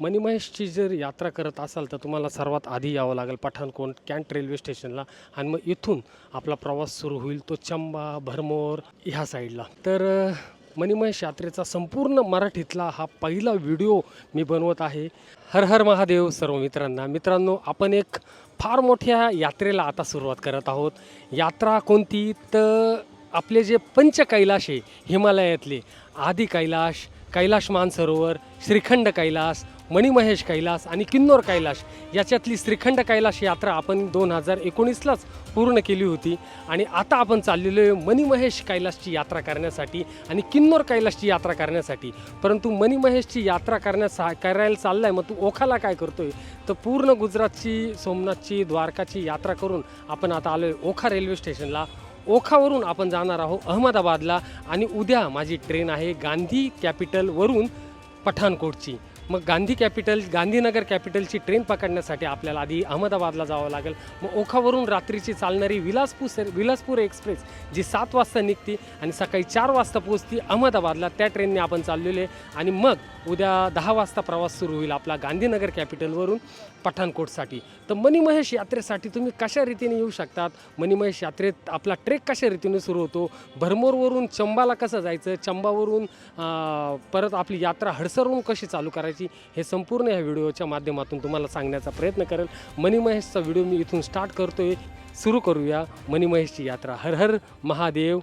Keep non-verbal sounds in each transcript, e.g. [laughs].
मणिमहेशची जर यात्रा करत असाल तर तुम्हाला सर्वात आधी यावं लागेल पठाणकोट कॅन्ट रेल्वे स्टेशनला आणि मग इथून आपला प्रवास सुरू होईल तो चंबा भरमोर ह्या साईडला. तर मणिमहेश यात्रेचा संपूर्ण मराठीतला हा पहिला व्हिडिओ मी बनवत आहे. हर हर महादेव सर्व मित्रांना. मित्रांनो आपण एक फार मोठ्या यात्रेला आता सुरुवात करत आहोत. यात्रा कोणती? तर आपले जे पंच कैलाश आहे हिमालयातले आदी कैलाश कैलाश मानसरोवर श्रीखंड कैलास मणिमहेश कैलास आणि किन्नौर कैलाश याच्यातली श्रीखंड कैलाश यात्रा आपण दोन हजार एकोणीसलाच पूर्ण केली होती. आणि आता आपण चाललेलो आहे मणिमहेश कैलासची यात्रा करण्यासाठी आणि किन्नौर कैलासची यात्रा करण्यासाठी. परंतु मणिमहेशची यात्रा करण्यासा करायला चाललाय मग तू ओखाला काय करतोय? तर पूर्ण गुजरातची सोमनाथची द्वारकाची यात्रा करून आपण आता आलो आहे ओखा रेल्वे स्टेशनला. ओखावरून आपण जाणार आहोत अहमदाबादला आणि उद्या माझी ट्रेन आहे गांधी कॅपिटलवरून पठाणकोटची. मग गांधी कॅपिटल गांधीनगर कॅपिटलची ट्रेन पकडण्यासाठी आपल्याला आधी अहमदाबादला जावं लागेल. मग ओखावरून रात्रीची चालणारी विलासपूर विलासपूर एक्सप्रेस जी सात वाजता निघते आणि सकाळी चार वाजता पोहोचते अहमदाबादला त्या ट्रेनने आपण चाललेले. आणि मग उद्या दहा वाजता प्रवास सुरू होईल आपला गांधीनगर कॅपिटलवरून. पठाणकोटसाठी. तर मणिमहेश यात्रेसाठी तुम्ही कशा रीतीने येऊ शकतात? मणिमहेश यात्रेत आपला ट्रेक कशा रीतीने सुरू होतो? भरमोरवरून चंबाला कसं जायचं? चंबावरून परत आपली यात्रा हडसरवरून कशी चालू करायची? हे संपूर्ण ह्या व्हिडिओच्या माध्यमातून तुम्हाला सांगण्याचा प्रयत्न करेल. मणिमहेशचा व्हिडिओ मी इथून स्टार्ट करतोय. सुरू करूया. मणिमहेशची यात्रा. हर हर महादेव.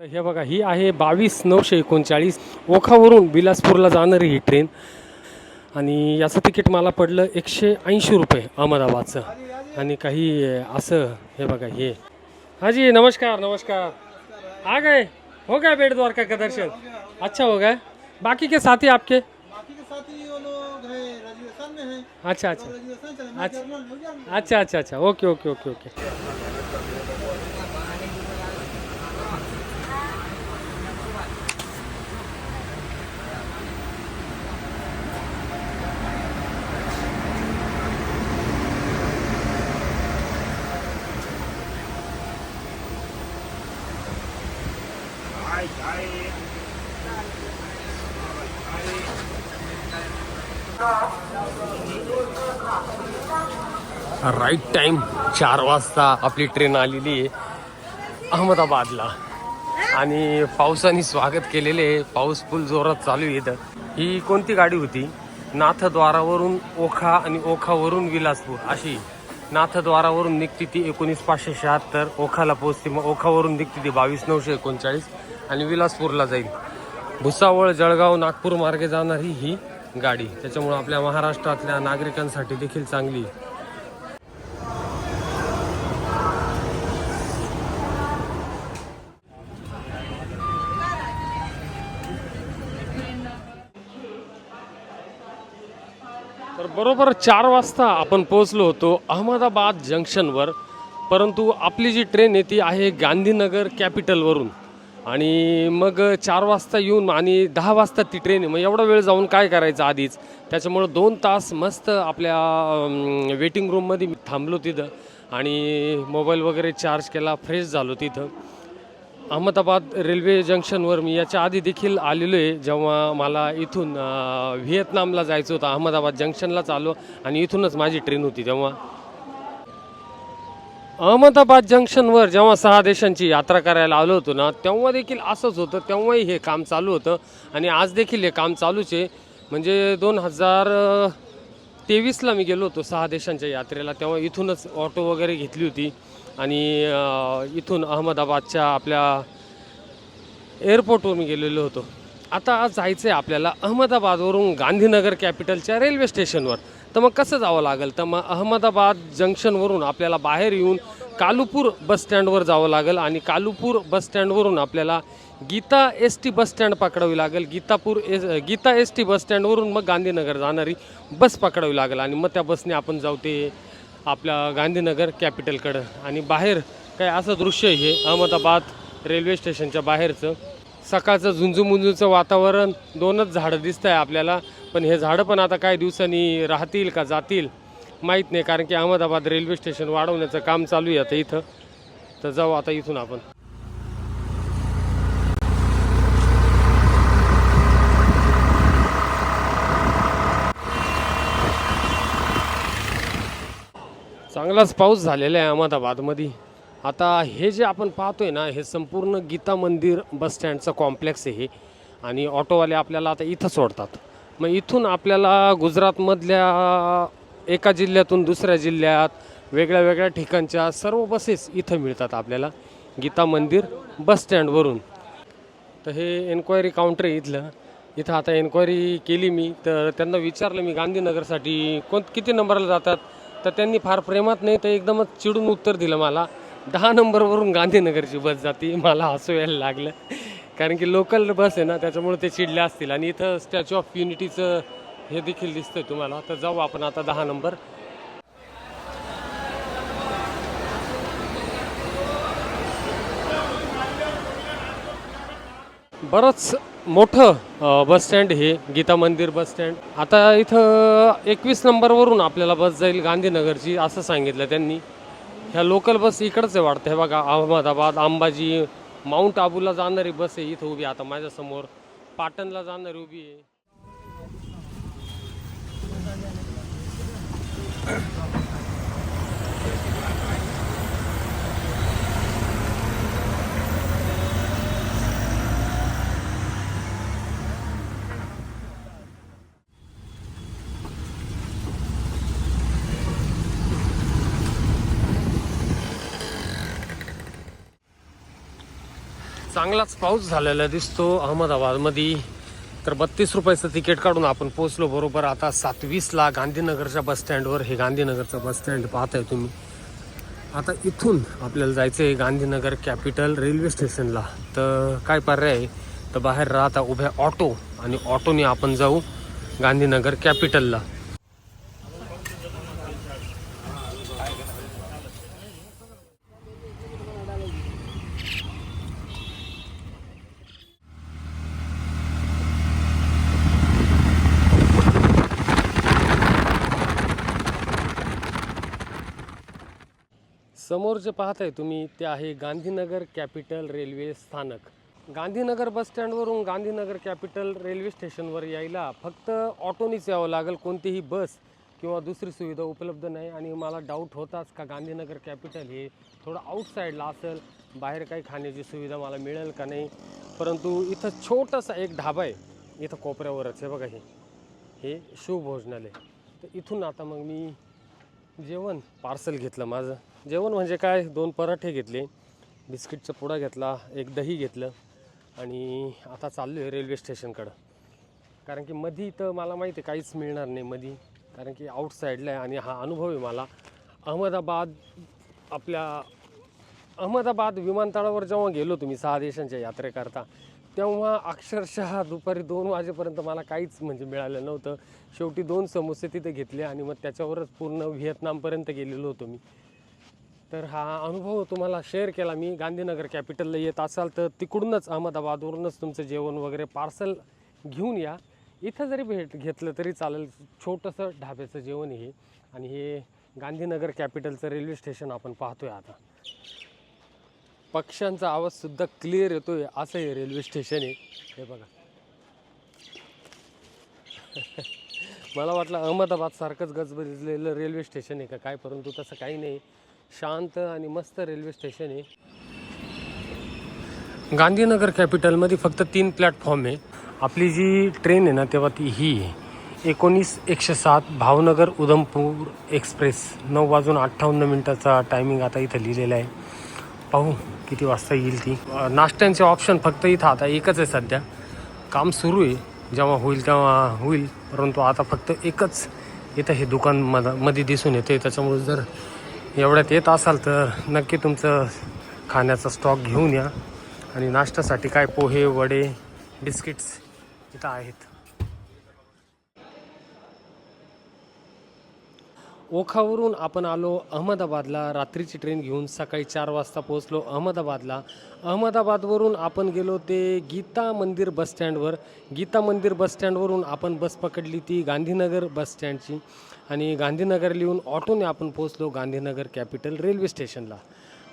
हे बघा ही आहे बावीस नऊशे एकोणचाळीस. ओखावरून बिलासपूरला जाणारी ही ट्रेन आणि याचं तिकीट मला पडलं एकशे ऐंशी रुपये अहमदाबादचं. आणि काही असं हे बघा हे. हाजी नमस्कार नमस्कार. आ गए? हो गया बेट द्वारका का दर्शन? अच्छा हो गया बाकी के साथी आपके? बाकी के साथी वो लोग है राजस्थान में है। अच्छा अच्छा। हो अच्छा अच्छा अच्छा। Okay okay okay okay. Right time चार वाजता आपली ट्रेन आलेली आहे अहमदाबादला. आणि पावसाने स्वागत केलेले आहे पाऊस फुल जोरात चालू येतं ही कोणती गाडी होती? नाथद्वारावरून ओखा आणि ओखावरून विलासपूर अशी. नाथद्वारावरून निघते ती एकोणीस पाचशे शहात्तर ओखाला पोहोचते मग ओखावरून निघते ती बावीस नऊशे एकोणचाळीस आणि विलासपूरला जाईल. भुसावळ जळगाव नागपूर मार्गे जाणारी ही गाडी. त्याच्यामुळं आपल्या महाराष्ट्रातल्या नागरिकांसाठी देखील चांगली आहे. तर बरोबर चार वाजता आपण पोहोचलो होतो अहमदाबाद जंक्शनवर परंतु आपली जी ट्रेन आहे ती आहे गांधीनगर कॅपिटलवरून. आणि मग चार वाजता येऊन आणि दहा वाजता ती ट्रेन आहे. मग एवढा वेळ जाऊन काय करायचं आधीच? त्याच्यामुळं दोन तास मस्त आपल्या वेटिंग रूममध्ये मी थांबलो तिथं आणि मोबाईल वगैरे चार्ज केला फ्रेश झालो तिथं. अहमदाबाद रेल्वे जंक्शनवर मी याच्या आधी देखील आलेलो आहे. जेव्हा मला इथून व्हिएतनामला जायचं होतं अहमदाबाद जंक्शनलाच आलो आणि इथूनच माझी ट्रेन होती तेव्हा. अहमदाबाद जंक्शनवर जेव्हा सहा देशांची यात्रा करायला आलो होतो ना तेव्हा देखील असंच होतं. तेव्हाही हे काम चालू होतं आणि आज देखील हे काम चालूच आहे. म्हणजे दोन हजार तेवीसला मी गेलो होतो सहा देशांच्या यात्रेला. तेव्हा इथूनच ऑटो वगैरे घेतली होती. आणि इथून अहमदाबादच्या आपल्या एअरपोर्टवर मी गेलेलो होतो. आता जायचं आहे आपल्याला अहमदाबादवरून गांधीनगर कॅपिटलच्या रेल्वे स्टेशनवर. तर मग कसं जावं लागेल? तर मग अहमदाबाद जंक्शनवरून आपल्याला बाहेर येऊन कालुपूर बस स्टँडवर जावं लागेल आणि कालुपूर बस स्टँडवरून आपल्याला Geeta S T bus stand पकडावी लागेल. Geetapur S Geeta S T bus स्टँडवरून मग गांधीनगर जाणारी बस पकडावी लागेल आणि मग त्या बसने आपण जाऊ ते आपल्या गांधीनगर कॅपिटलकडं. आणि बाहेर काय असं दृश्य हे अहमदाबाद रेल्वे स्टेशनच्या बाहेरचं. सकाळचं झुंजूमुंजूचं वातावरण दोनच झाडं दिसत आहे आपल्याला. पण हे झाडं पण आता काही दिवसांनी राहतील का जातील माहीत नाही कारण की अहमदाबाद रेल्वे स्टेशन वाढवण्याचं काम चालू आहे आता इथं. तर जाऊ आता इथून आपण. चांगलाच पाऊस झालेला आहे अहमदाबादमध्ये. आता हे जे आपण पाहतोय ना हे संपूर्ण गीता मंदिर बस स्टँडचं कॉम्प्लेक्स आहे हे. आणि ऑटोवाले आपल्याला आता इथं सोडतात. मग इथून आपल्याला गुजरातमधल्या एका जिल्ह्यातून दुसऱ्या जिल्ह्यात वेगळ्या वेगळ्या ठिकाणच्या सर्व बसेस इथं मिळतात आपल्याला. गीता मंदिर बस स्टँडवरून. तर हे एन्क्वायरी काउंटर आहे इथलं. इथं आता एन्क्वायरी केली मी. तर त्यांना विचारलं मी गांधीनगरसाठी कोण किती नंबरला जातात? तर त्यांनी फार प्रेमात नाही तर एकदमच चिडून उत्तर दिलं मला. दहा नंबरवरून गांधीनगरची बस जाते मला हसू यायला लागलं. कारण की लोकल बस आहे ना त्याच्यामुळे ते चिडले असतील. आणि इथं स्टॅच्यू ऑफ युनिटीचं हे देखील दिसतंय तुम्हाला. तर जाऊ आपण आता दहा नंबर. बरंच मोठं बसस्टँड बस स्टँड हे गीता मंदिर बसस्टँड आता इथं एकवीस नंबरवरून आपल्याला बस जाईल गांधीनगरची असं सांगितलं त्यांनी. ह्या लोकल बस इकडंच आहे वाटतं. हे बघा अहमदाबाद अंबाजी माऊंट आबूला जाणारी बस आहे. इथं उभी आता माझ्यासमोर. पाटणला जाणारी उभी आहे. चांगलाच पाऊस झालेला दिसतो. अहमदाबादमध्ये तर बत्तीस रुपयाचं तिकीट काढून आपण पोचलो बरोबर. आता सातवीसला गांधीनगरच्या बसस्टँडवर हे गांधीनगरचं बसस्टँड पाहताय तुम्ही. आता इथून आपल्याला जायचं आहे गांधीनगर कॅपिटल रेल्वे स्टेशनला. तर काय पर्याय आहे? तर बाहेर राहता उभ्या ऑटो आणि ऑटोने आपण जाऊ गांधीनगर कॅपिटलला. समोर जे पाहताय तुम्ही ते आहे गांधीनगर कॅपिटल रेल्वे स्थानक. गांधीनगर बस स्टँडवरून गांधीनगर कॅपिटल रेल्वे स्टेशनवर यायला फक्त ऑटोनीच यावं लागेल कोणतीही बस किंवा दुसरी सुविधा उपलब्ध नाही. आणि मला डाऊट होताच का गांधीनगर कॅपिटल हे थोडं आउटसाईडला असेल बाहेर काही खाण्याची सुविधा मला मिळेल का नाही? परंतु इथं छोटासा एक ढाबा आहे इथं कोपऱ्यावरच आहे बघा हे. हे शिवभोजनालय. तर इथून आता मग मी जेवण पार्सल घेतलं माझं. जेवण म्हणजे काय? दोन पराठे घेतले बिस्किटचा पुडा घेतला एक दही घेतलं आणि आता चाललो आहे रेल्वे स्टेशनकडं. कारण की मधी तर मला माहिती आहे काहीच मिळणार नाही मधी. कारण की आउटसाईडला आहे आणि हा अनुभव आहे मला. अहमदाबाद आपल्या अहमदाबाद विमानतळावर जेव्हा गेलो तुम्ही सहा देशांच्या यात्रेकरता तेव्हा अक्षरशः दुपारी दोन वाजेपर्यंत मला काहीच म्हणजे मिळालं नव्हतं. शेवटी दोन समोसे तिथे घेतले आणि मग त्याच्यावरच पूर्ण व्हिएतनामपर्यंत गेलेलो होतो मी. तर हा अनुभव तुम्हाला शेअर केला. मी गांधीनगर कॅपिटलला येत असाल तर तिकडूनच अहमदाबादवरूनच तुमचं जेवण वगैरे पार्सल घेऊन या. इथं जरी भेट घेतलं तरी चालेल. छोटंसं ढाब्याचं जेवण आहे हे. आणि हे गांधीनगर कॅपिटलचं रेल्वे स्टेशन आपण पाहतोय आता. पक्ष्यांचा आवाजसुद्धा क्लिअर येतो आहे असं हे रेल्वे स्टेशन आहे. हे बघा. [laughs] मला वाटलं अहमदाबादसारखंच गजबजलेलं रेल्वे स्टेशन आहे का? काय? परंतु तसं काही नाही. शांत आणि मस्त रेल्वे स्टेशन आहे. गांधीनगर कॅपिटलमध्ये फक्त तीन प्लॅटफॉर्म आहे. आपली जी ट्रेन आहे ना तेव्हा ती ही आहे. एकोणीस एकशे सात भावनगर उधमपूर एक्सप्रेस नऊ वाजून अठ्ठावन्न मिनटाचा टायमिंग आता इथं लिहिलेला आहे. पाहू किती वाजता येईल ती. नाश्त्यांचे ऑप्शन फक्त इथं आता एकच आहे सध्या. काम सुरू आहे. जेव्हा होईल तेव्हा होईल. परंतु आता फक्त एकच इथं हे दुकान मधमध्ये दिसून येते त्याच्यामुळे जर एवढ्यात येत असाल तर नक्की तुमचं खाण्याचा स्टॉक घेऊन या. आणि नाश्त्यासाठी काय पोहे वडे बिस्किट्स इथं आहेत. ओखावरून आपण आलो अहमदाबादला. रात्रीची ट्रेन घेऊन सकाळी चार वाजता पोहोचलो अहमदाबादला. अहमदाबादवरून आपण गेलो ते गीता मंदिर बसस्टँडवर गीता मंदिर बसस्टँडवरून आपण बस पकडली ती गांधीनगर बसस्टँडची आणि गांधीनगर लिहून ऑटोने आपण पोहोचलो गांधीनगर कॅपिटल रेल्वे स्टेशनला.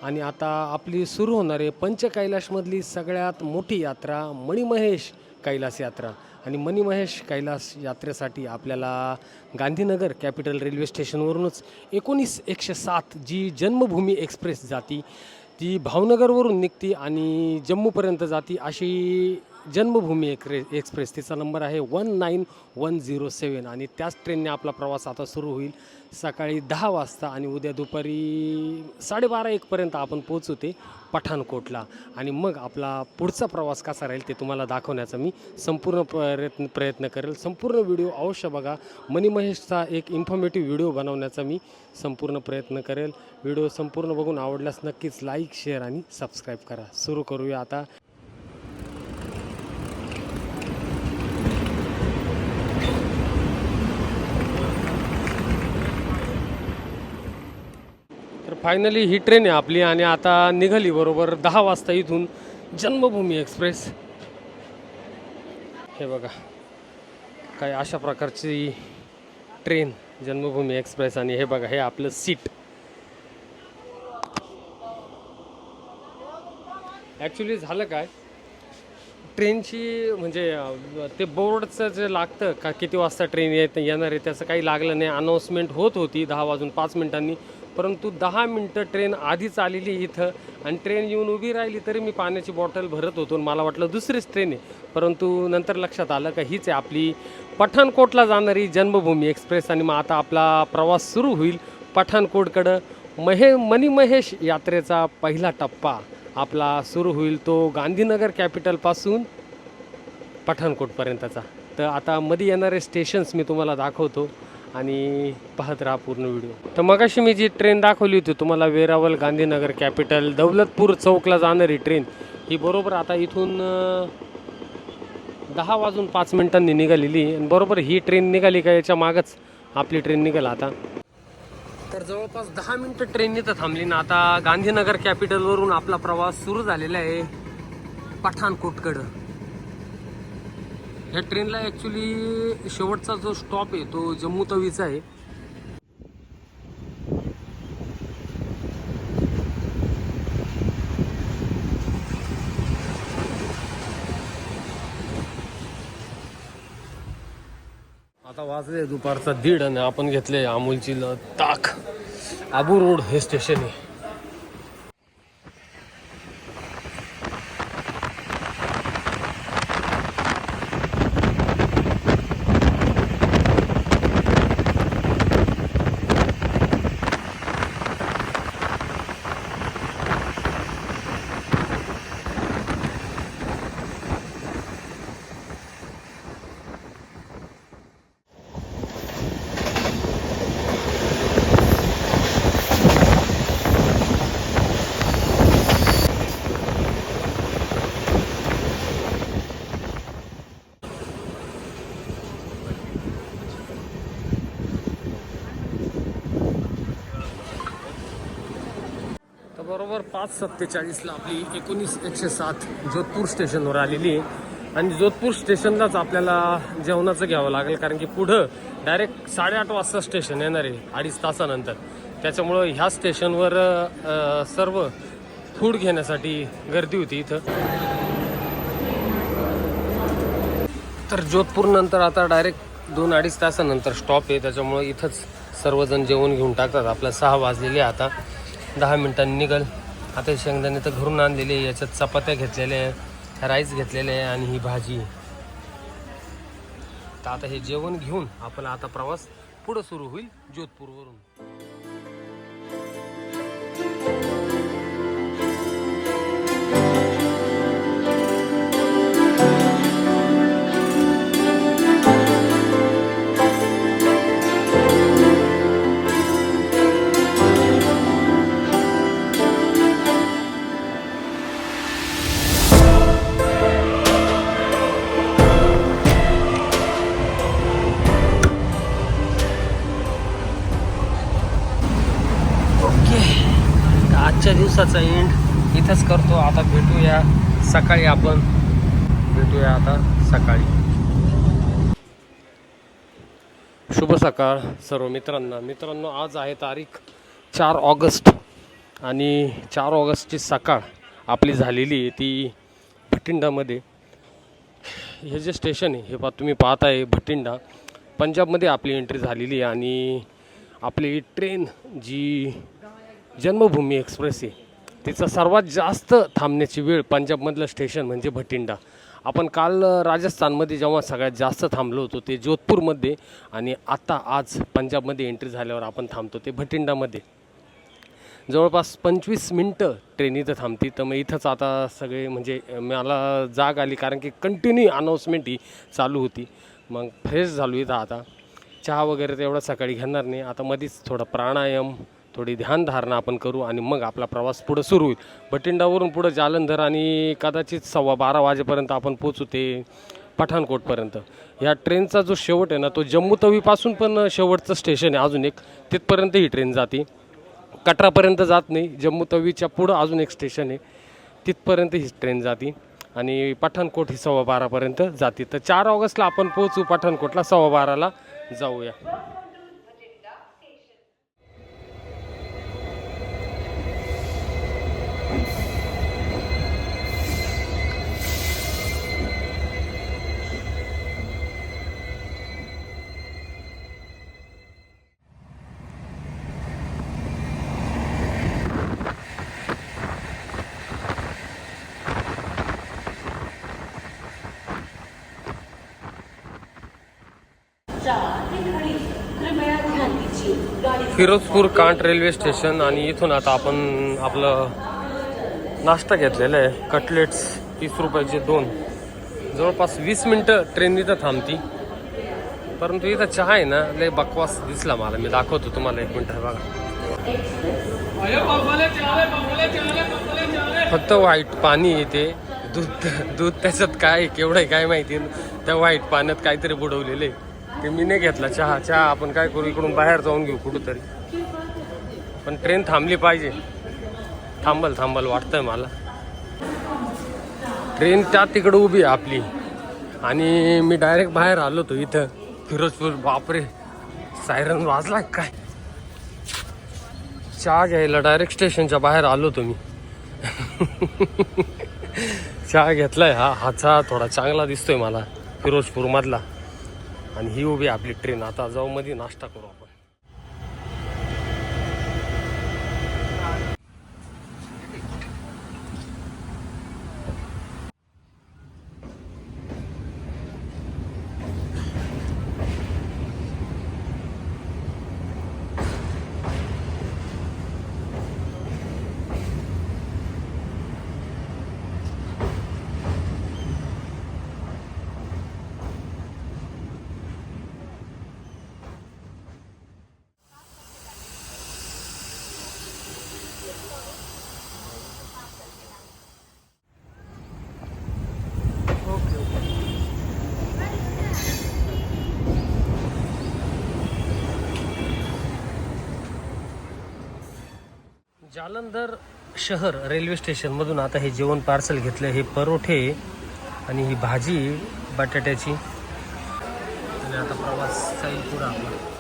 आणि आता आपली सुरू होणारे पंचकैलाशमधली सगळ्यात मोठी यात्रा मणिमहेश कैलास यात्रा. आणि मणिमहेश कैलास यात्रेसाठी आपल्याला गांधीनगर कॅपिटल रेल्वे स्टेशनवरूनच एकोणीस एकशे सात जी जन्मभूमी एक्सप्रेस जाती. ती भावनगरवरून निघती आणि जम्मूपर्यंत जाती अशी जन्मभूमी एक्रे एक्सप्रेस. तिचा नंबर आहे one nine one zero seven आणि त्याच ट्रेनने आपला प्रवास आता सुरू होईल सकाळी दहा वाजता आणि उद्या दुपारी साडेबारा एकपर्यंत आपण पोचू ते पठाणकोटला. आणि मग आपला पुढचा प्रवास कसा राहील ते तुम्हाला दाखवण्याचा मी संपूर्ण प्रयत्न प्रयत्न करेल. संपूर्ण व्हिडिओ अवश्य बघा. मणिमहेशचा एक इन्फॉर्मेटिव्ह व्हिडिओ बनवण्याचा मी संपूर्ण प्रयत्न करेल. व्हिडिओ संपूर्ण बघून आवडल्यास नक्कीच लाईक शेअर आणि सबस्क्राईब करा. सुरू करूया आता. फायनली ही ट्रेन आहे आपली आणि आता निघाली बरोबर दहा वाजता इथून जन्मभूमी एक्सप्रेस. हे बघा काय अशा प्रकारची ट्रेन जन्मभूमी एक्सप्रेस आणि हे बघा हे आपलं सीट. ॲक्च्युली झालं काय? ट्रेनची म्हणजे ते बोर्डचं जे लागतं का किती वाजता ट्रेन येत येणार आहे त्याचं काही लागलं नाही. अनाऊन्समेंट होत होती दहा वाजून पाच मिनिटांनी. परंतु दहा मिनटं ट्रेन आधीच आलेली इथं. आणि ट्रेन येऊन उभी राहिली तरी मी पाण्याची बॉटल भरत होतो मला वाटलं दुसरीच ट्रेन आहे. परंतु नंतर लक्षात आलं का हीच आहे आपली पठाणकोटला जाणारी जन्मभूमी एक्सप्रेस आणि मग आता आपला प्रवास सुरू होईल पठाणकोटकडं. महे मणिमहेश यात्रेचा पहिला टप्पा आपला सुरू होईल तो गांधीनगर कॅपिटलपासून पठाणकोटपर्यंतचा. तर आता मध्ये येणारे स्टेशन्स मी तुम्हाला दाखवतो. आणि पाहत राहा पूर्ण व्हिडिओ. तर मगाशी मी जी ट्रेन दाखवली होती तुम्हाला वेरावल गांधीनगर कॅपिटल दौलतपूर चौकला जाणारी ट्रेन ही बरोबर आता इथून दहा वाजून पाच मिनिटांनी निघालेली. आणि बरोबर ही ट्रेन निघाली का याच्या मागच आपली ट्रेन निघाल आता. तर जवळपास दहा मिनटं ट्रेन इथं थांबली ना आता गांधीनगर कॅपिटलवरून आपला प्रवास सुरू झालेला आहे. पठाणकोटकडं. ह्या ट्रेनला ॲक्च्युली शेवटचा जो स्टॉप आहे तो जम्मू तवीचा आहे. आता वाजले दुपारचा दीड आणि आपण घेतले अमूलची ताक. आबू रोड हे स्टेशन आहे तर बरोबर पाच सत्तेचाळीसला आपली एकोणीस एकशे सात जोधपूर स्टेशनवर आलेली आहे. आणि जोधपूर स्टेशनलाच आपल्याला जेवणाचं घ्यावं लागेल कारण की पुढं डायरेक्ट साडेआठ वाजता स्टेशन येणार आहे अडीच तासानंतर. त्याच्यामुळं ह्या स्टेशनवर सर्व फूड घेण्यासाठी गर्दी होती इथं. तर जोधपूरनंतर आता डायरेक्ट दोन अडीच तासानंतर स्टॉप आहे. त्याच्यामुळं इथंच सर्वजण जेवण घेऊन टाकतात. आपल्या सहा वाजलेले आता. दहा मिनिटांनी निघल. आता शेंगदाणे तर घरून आणलेले याच्यात चपात्या घेतलेल्या आहे राईस घेतलेले आहे आणि ही भाजी तर आता हे जेवण घेऊन आपला आता प्रवास पुढं सुरू होईल जोधपूरवरून. दिवसाचा एंड इथंच करतो. आता भेटूया सकाळी आपण. भेटूया आता सकाळी. शुभ सकाळ सर्व मित्रांना. मित्रांनो आज आहे तारीख चार ऑगस्ट आणि चार ऑगस्टची सकाळ आपली झालेली आहे ती भटिंडामध्ये. हे जे स्टेशन आहे हे पा तुम्ही पाहत आहे भटिंडा. पंजाबमध्ये आपली एंट्री झालेली आहे आणि आपली ट्रेन जी जन्मभूमी एक्सप्रेस आहे तिचा सर्वात जास्त थांबण्याची वेळ पंजाबमधलं स्टेशन म्हणजे भटिंडा. आपण काल राजस्थानमध्ये जेव्हा सगळ्यात जास्त थांबलो होतो ते जोधपूरमध्ये आणि आता आज पंजाबमध्ये एंट्री झाल्यावर आपण थांबतो ते भटिंडामध्ये. जवळपास पंचवीस मिनटं ट्रेन इथं थांबती तर मग इथंच आता सगळे म्हणजे मला जाग आली कारण की कंटिन्यू अनाऊन्समेंट ही चालू होती. मग फ्रेश झालो इथं आता. चहा वगैरे तेवढा सकाळी घेणार नाही. आता मध्येच थोडा प्राणायाम थोडी ध्यानधारणा आपण करू आणि मग आपला प्रवास पुढं सुरू होईल. बटिंडावरून पुढं जालंधर आणि कदाचित सव्वा बारा वाजेपर्यंत आपण पोचू ते पठाणकोटपर्यंत. ह्या ट्रेनचा जो शेवट आहे ना तो जम्मू तवीपासून पण शेवटचं स्टेशन आहे. अजून एक तिथपर्यंत ही ट्रेन जाते. कटरापर्यंत जात नाही. जम्मू तवीच्या पुढं अजून एक स्टेशन आहे. तिथपर्यंत ही ट्रेन जाते. आणि पठाणकोट ही सव्वा बारापर्यंत जाते. तर चार ऑगस्टला आपण पोहोचू पठाणकोटला सव्वा बाराला जाऊया. फिरोजपूर कांट रेल्वे स्टेशन आणि इथून आता आपण आपलं नाश्ता घेतलेला आहे. कटलेट्स तीस रुपयाचे दोन. जवळपास वीस मिनटं ट्रेन इथं थांबती. परंतु इथं चहा आहे ना लय बकवास दिसला मला. मी दाखवतो तुम्हाला एक मिनटं. बघा. फक्त वाईट पाणी येते दूध दूध त्याच्यात काय केवढं आहे काय माहिती. त्या वाईट पाण्यात काहीतरी बुडवलेलं आहे. ते मी नाही घेतला. चहा चहा आपण काय करू? इकडून बाहेर जाऊन घेऊ कुठंतरी. पण ट्रेन थांबली पाहिजे. थांबल थांबल वाटतंय मला. ट्रेन त्या तिकडं उभी आहे आपली. आणि मी डायरेक्ट बाहेर आलो होतो इथं. फिरोजपूर बापरे. सायरन वाजला काय? चहा घ्यायला डायरेक्ट स्टेशनच्या बाहेर आलो होतो मी. [laughs] चहा घेतलाय हा. हा चहा थोडा चांगला दिसतोय मला. फिरोजपूर मधला. आणि ही उभी आपली ट्रेन आता जाऊ मध्ये नाश्ता करू आपण जालंधर शहर रेल्वे स्टेशनमधून आता हे जेवण पार्सल घेतलं हे परोठे आणि ही भाजी बटाट्याची. आणि आता प्रवास चालू पुढं आपला.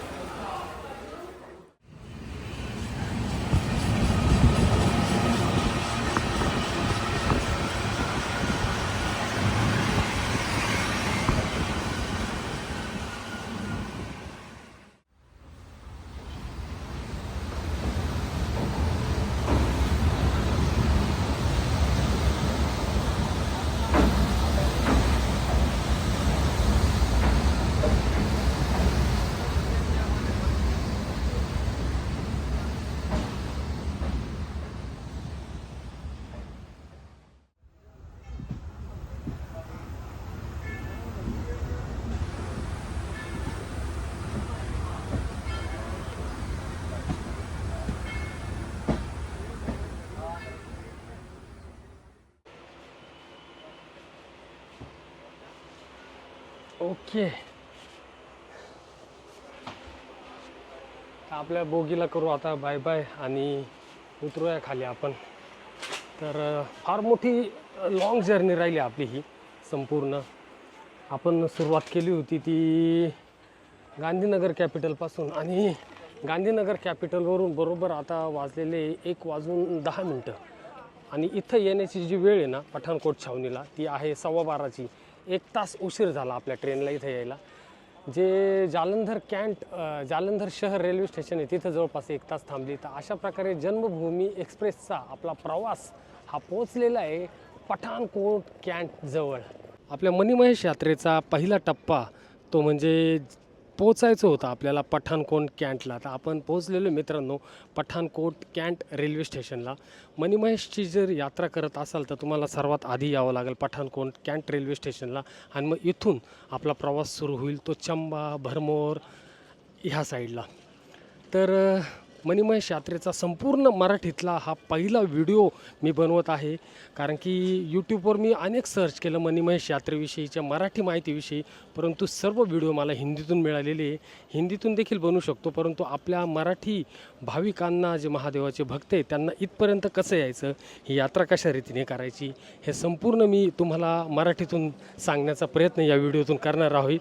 ओके. आपल्या बोगीला करू आता बाय बाय आणि उतरूया खाली आपण. तर फार मोठी लॉंग जर्नी राहिली आपली ही संपूर्ण. आपण सुरुवात केली होती ती गांधीनगर कॅपिटलपासून आणि गांधीनगर कॅपिटलवरून बरोबर आता वाजलेले एक वाजून दहा मिनटं. आणि इथं येण्याची जी वेळ आहे ना पठाणकोट छावणीला ती आहे सव्वा बाराची. एक तास उशीर झाला आपल्या ट्रेनला इथं यायला. जे जालंधर कॅन्ट जालंधर शहर रेल्वे स्टेशन आहे तिथं जवळपास एक तास थांबली. तर अशा प्रकारे जन्मभूमी एक्सप्रेसचा आपला प्रवास हा पोचलेला आहे पठाणकोट कॅन्ट जवळ. आपल्या मणिमहेश यात्रेचा पहिला टप्पा तो म्हणजे पोचायचं होतं आपल्याला पठाणकोट कॅन्टला. तर आपण पोहोचलेलो मित्रांनो पठाणकोट कॅन्ट रेल्वे स्टेशनला. मणिमहेशची जर यात्रा करत असाल तर तुम्हाला सर्वात आधी यावं लागेल पठाणकोट कॅन्ट रेल्वे स्टेशनला. आणि मग इथून आपला प्रवास सुरू होईल तो चंबा भरमोर ह्या साईडला. तर मणिमय मणिमहेश यात्रेचा संपूर्ण मराठीतला हा पहिला व्हिडिओ मी बनवत आहे. कारण की यूट्यूबवर मी अनेक सर्च केलं मणिमहेश यात्रेविषयीच्या मराठी माहितीविषयी परंतु सर्व व्हिडिओ मला हिंदीतून मिळालेले. आहे हिंदीतून देखील बनवू शकतो परंतु आपल्या मराठी भाविकांना जे महादेवाचे भक्त आहे त्यांना इथपर्यंत कसं यायचं ही यात्रा कशा रीतीने करायची हे संपूर्ण मी तुम्हाला मराठीतून सांगण्याचा प्रयत्न या व्हिडिओतून करणार आहोत.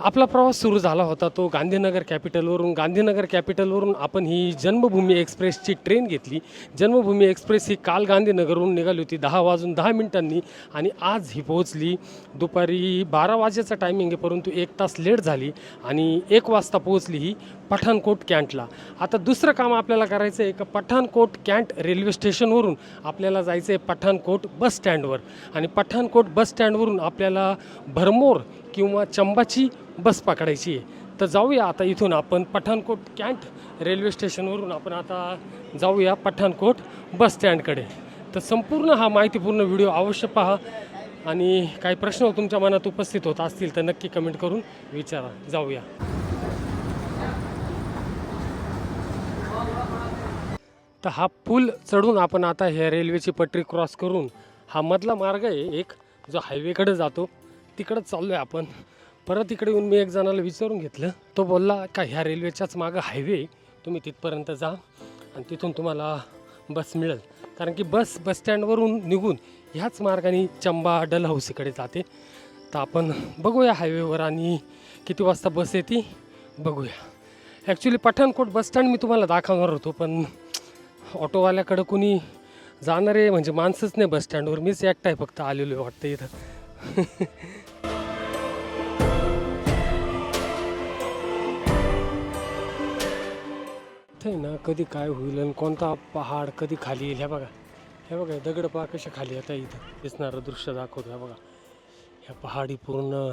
आपला प्रवास सुरू झाला होता तो गांधीनगर कॅपिटलवरून. गांधीनगर कॅपिटलवरून आपण ही जन्मभूमी एक्सप्रेसची ट्रेन घेतली. जन्मभूमी एक्सप्रेस ही काल गांधीनगरहून निघाली होती दहा वाजून दहा मिनिटांनी. आणि आज ही पोहोचली. दुपारी बारा वाजेचा टायमिंग आहे परंतु एक तास लेट झाली आणि एक वाजता पोहोचली ही पठाणकोट कॅन्टला. आता दुसरं काम आपल्याला करायचं आहे का? पठाणकोट कॅन्ट रेल्वे स्टेशनवरून आपल्याला जायचं आहे पठाणकोट बस स्टँडवर. आणि पठाणकोट बस स्टँडवरून आपल्याला भरमोर किंवा चंबाची बस पकडायची आहे. तर जाऊया आता इथून आपण पठाणकोट कॅन्ट रेल्वे स्टेशनवरून आपण आता जाऊया पठाणकोट बस स्टँडकडे तर संपूर्ण हा माहितीपूर्ण व्हिडिओ अवश्य पहा आणि काही प्रश्न तुमच्या मनात उपस्थित होत असतील तर नक्की कमेंट करून विचारा. जाऊया. तर हा पूल चढून आपण आता ह्या रेल्वेची पटरी क्रॉस करून हा मधला मार्ग आहे एक जो हायवेकडे जातो. तिकडंच चाललो आहे आपण. परत इकडे येऊन मी एक जणाला विचारून घेतलं. तो बोलला का ह्या रेल्वेच्याच मागं हायवे तुम्ही तिथपर्यंत जा आणि तिथून तुम्हाला बस मिळेल. कारण की बस बस स्टँडवरून निघून ह्याच मार्गाने चंबा डल हाऊसीकडे जाते. तर आपण बघूया हायवेवर आणि किती वाजता बस येते बघूया. ॲक्च्युली पठाणकोट बसस्टँड मी तुम्हाला दाखवणार होतो पण ऑटोवाल्याकडं कुणी जाणारे म्हणजे माणसंच नाही बसस्टँडवर मीच एकटा आहे फक्त आलेलो आहे वाटतं इथं. [laughs] आहे ना कधी काय होईल आणि कोणता पहाड कधी खाली येईल ह्या बघा. हे बघा दगड पहा कशा खाली येतात इथं. दिसणारं दृश्य दाखवतो ह्या बघा. ह्या पहाडी पूर्ण